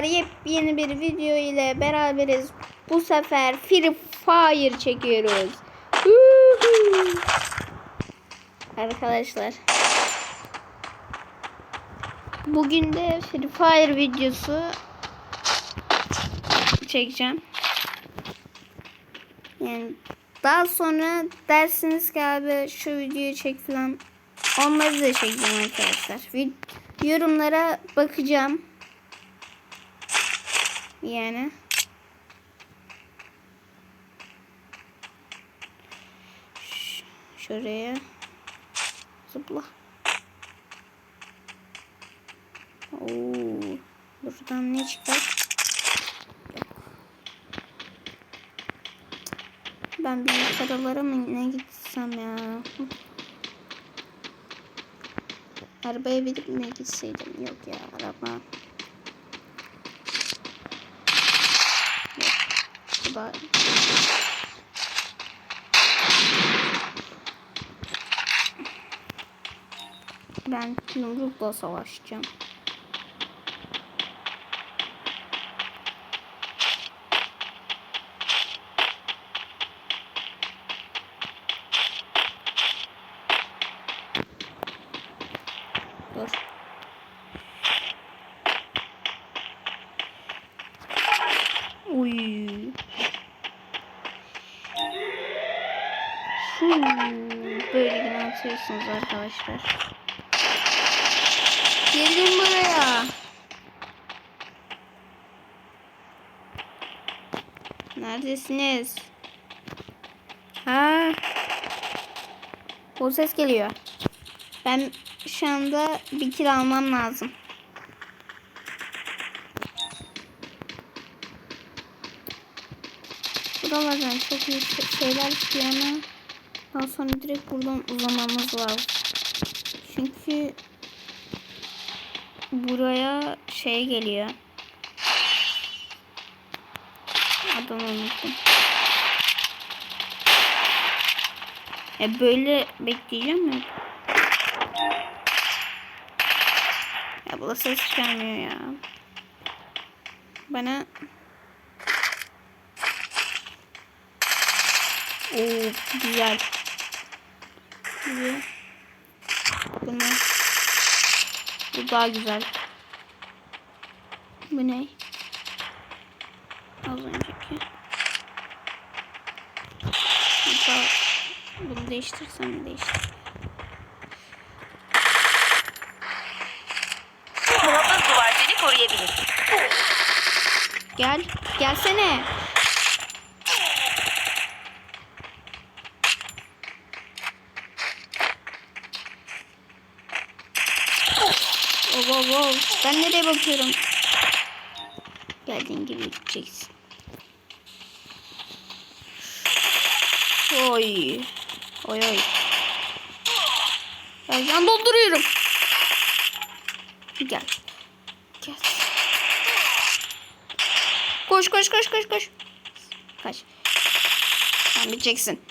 Yepyeni bir video ile beraberiz. Bu sefer Free Fire çekiyoruz. Arkadaşlar. Bugün de Free Fire videosu çekeceğim. Yani daha sonra dersiniz ki abi şu videoyu çek falan. Onları da çekeceğim arkadaşlar. Vid- Yorumlara bakacağım. Yani. Şuraya. Zıpla. Oo. Buradan ne çıkar? Ben bir yukarılara mı ne gitsem ya? Arabaya binip mi gitseydim? Yok ya araba. Bu da... Ben yumrukla savaşacağım. Dur. Yöneltiyorsunuz arkadaşlar. Gelin buraya. Neredesiniz? Ha? O ses geliyor. Ben şu anda bir kill almam lazım. Buralardan çok iyi şey- şeyler çıkıyor ama daha sonra direkt buradan uzamamız lazım. Çünkü buraya şey geliyor. Adını unuttum. E böyle bekleyeceğim mi? Ya bu ses çıkarmıyor ya. Bana Oo güzel. Güzel. Bu ne? Bu daha güzel. Bu ne? Az önceki. Bu da bunu değiştirsem değiştir. Muhafız duvar seni koruyabilir. Gel. Gelsene. Oh. Ben nereye bakıyorum? Geldiğin gibi gideceksin. Oy. Oy oy. Ben can dolduruyorum. Gel. Gel. Koş koş koş koş koş. Kaç. Sen biteceksin.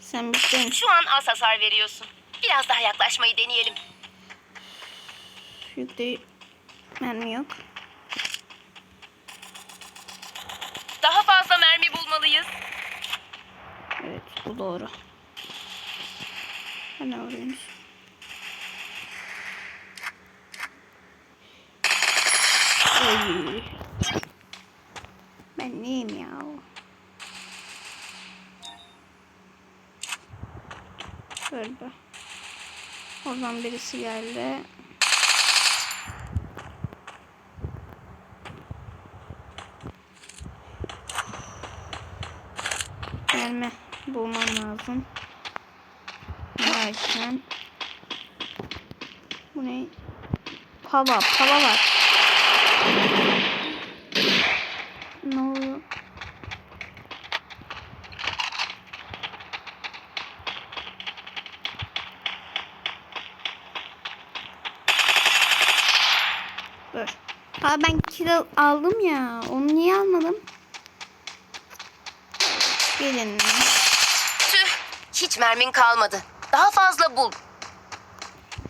Sen bittin. Şu an az hasar veriyorsun. Biraz daha yaklaşmayı deneyelim. Yükte mermi yok. Daha fazla mermi bulmalıyız. Evet bu doğru. Arıyorsunuz? Oy. Ben neyim ya? Şöyle. Oradan birisi geldi. Gelme bulmam lazım. Derken bu ne? Pala, pala var. Ne oluyor? Dur. Ha ben kill aldım ya. Onu niye almadım? Gelin. Tüh, hiç mermin kalmadı. Daha fazla bul.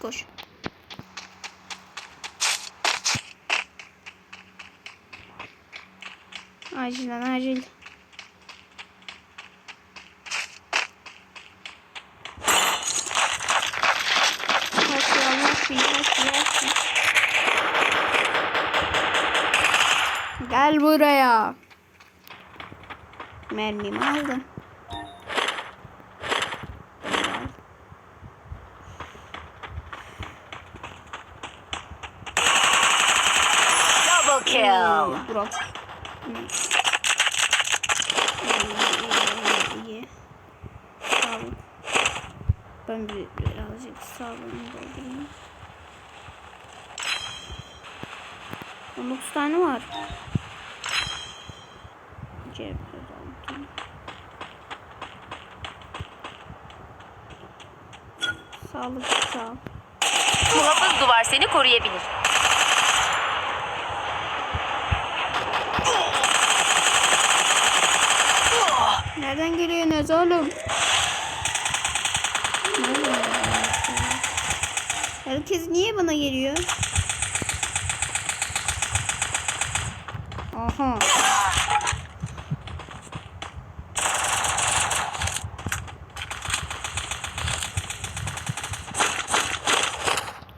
Koş. Acilen acil. Gel buraya. Mermimi aldım. Double kill. Olun. Ben bir, birazcık sağlığımı doldurayım. 19 tane var. Cep aldım. Sağlık sağ ol. Muhafız duvar seni koruyabilir. Nereden geliyorsunuz oğlum? Herkes niye bana geliyor? Aha.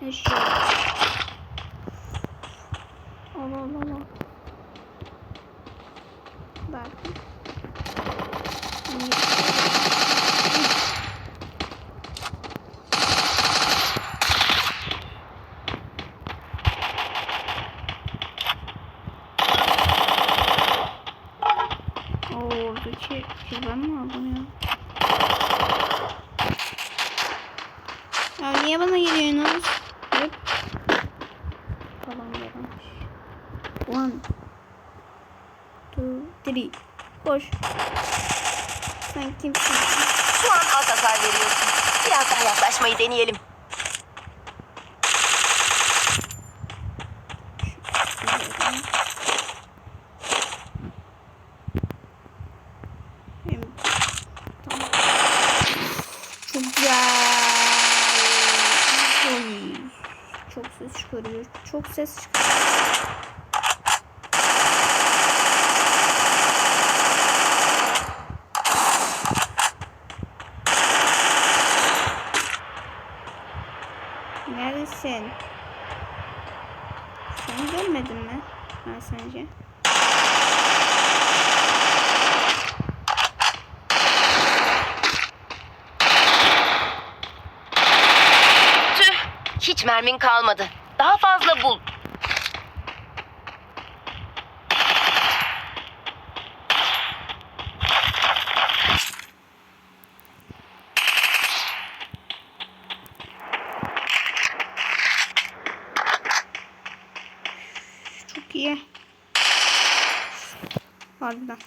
Eşya. Al al al al. Bak. Oo, oradaki şey ben mi aldım ya? Ya niye bana geliyorsunuz? Hep. Falan gelmiş. One. Two, three. Koş. Sen kimsin? Şu an alt hasar veriyorsun. Biraz daha yaklaşmayı deneyelim. Benim... Tamam. Çok güzel. Oy. Çok ses çıkarıyor. Çok ses çıkarıyor. Neredesin? Seni görmedim mi? Ben sence? Tüh, hiç mermin kalmadı. Daha fazla bul. Çok iyi. Harbiden.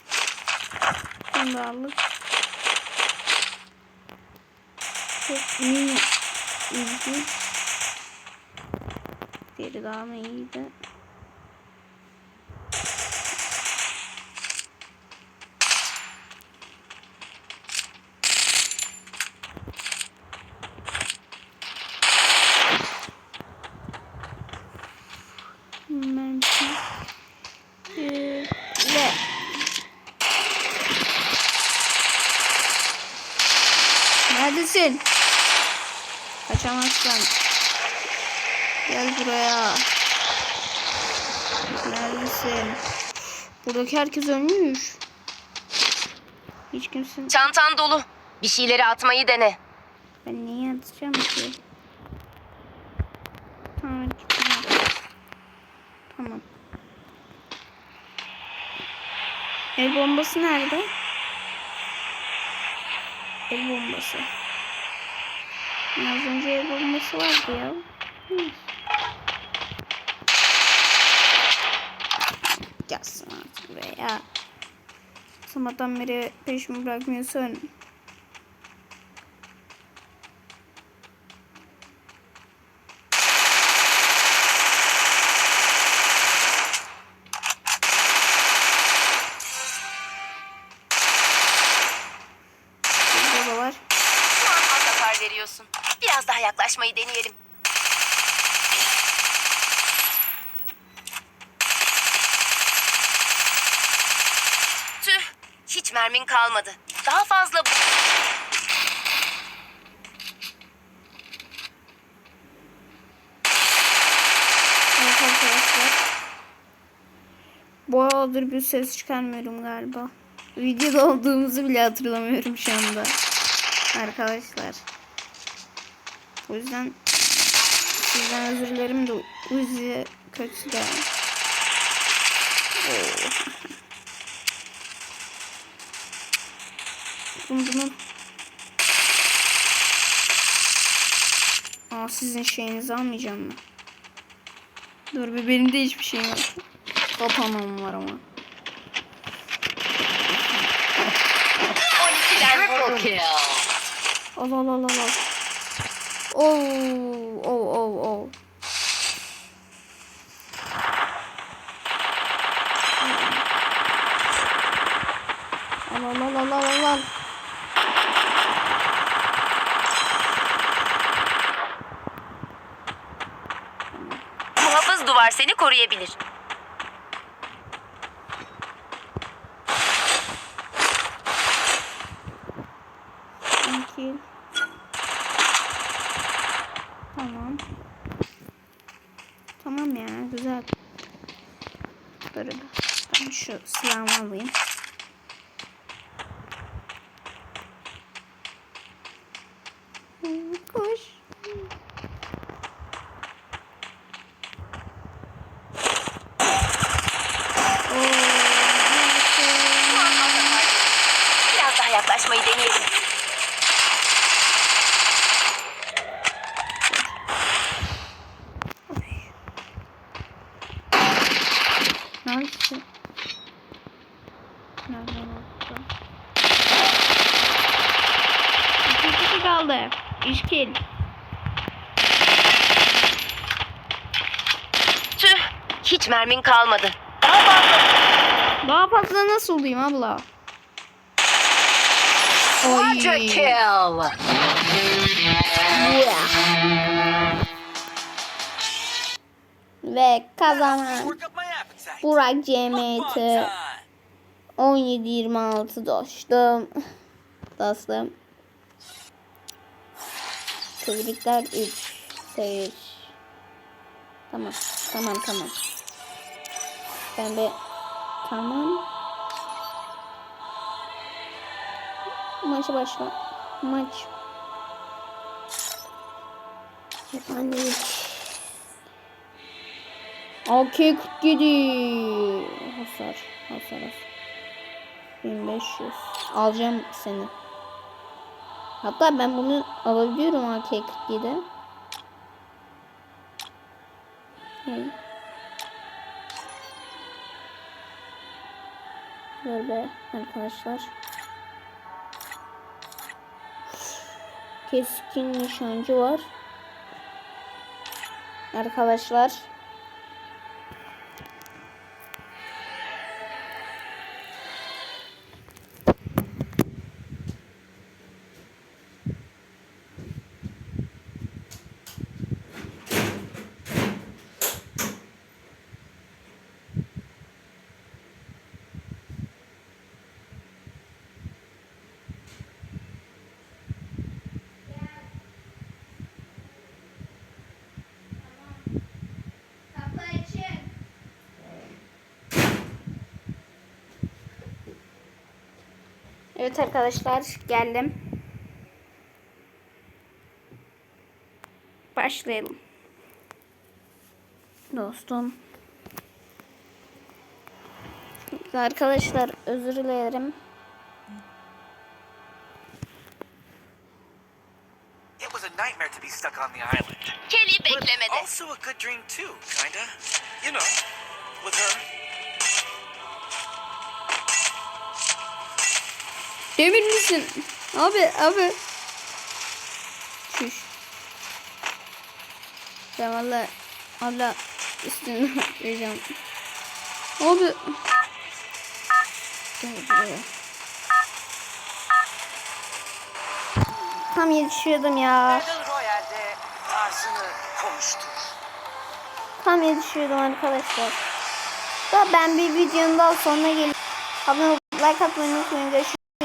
Bunu da aldık. Çok iyi. İyiydi. Diğeri daha mı iyiydi? Mermi. Ee, ve Neredesin? Kaçamazsın. Gel buraya. Neredesin? Buradaki herkes ölmüş. Hiç kimse... Çantan dolu. Bir şeyleri atmayı dene. Ben niye atacağım ki? Tamam. El bombası nerede? El bombası. Az önce el bombası vardı ya. Gelsin artık buraya. Sabahtan beri peşimi bırakmıyorsun. Veriyorsun. Biraz daha yaklaşmayı deneyelim. Hiç mermin kalmadı. Daha fazla... Arkadaşlar. Bayağıdır bir ses çıkarmıyorum galiba. Videoda olduğumuzu bile hatırlamıyorum şu anda. Arkadaşlar. O yüzden sizden özür dilerim de Uzi kötü de. Bunu bunu. Aa sizin şeyinizi almayacağım mı? Dur bir benim de hiçbir şeyim yok. Kapanam var ama. 12'den vurdum. Al al al al al. Oo, oo, oo, oo. Al al al al al al al. Muhafız duvar seni koruyabilir. Tamam. Tamam ya güzel. Dur. Ben şu silahımı alayım. Koş. Yaklaşmayı deneyelim. Neredesin? Nereden oldu? İki kişi kaldı. Üç kill. Tüh. Hiç mermin kalmadı. Daha fazla... Daha fazla nasıl olayım abla? Oy. kill. Ve kazanan. Burak time. 17-26 dostum. Dostum. Tebrikler 3 seyir. Tamam. Tamam tamam. Ben de tamam. Maçı başla. Maç. Efendim. AK 47 hasar hasar hasar 1500 alacağım seni hatta ben bunu alabiliyorum AK 47 Hey. Be arkadaşlar keskin nişancı var. Arkadaşlar Evet arkadaşlar geldim. Başlayalım. Dostum. Arkadaşlar özür dilerim. It was a nightmare to be stuck on the island. Kelly But beklemedi. also a good dream too, kinda. You know, with her. Demir misin? Abi abi. Şuş. Ben valla valla üstüne atlayacağım. Abi. Gel buraya. Tam yetişiyordum ya. Tam yetişiyordum arkadaşlar. Da ben bir videonun daha sonuna gelip abone olup Like atmayı unutmayın. Görüşürüz.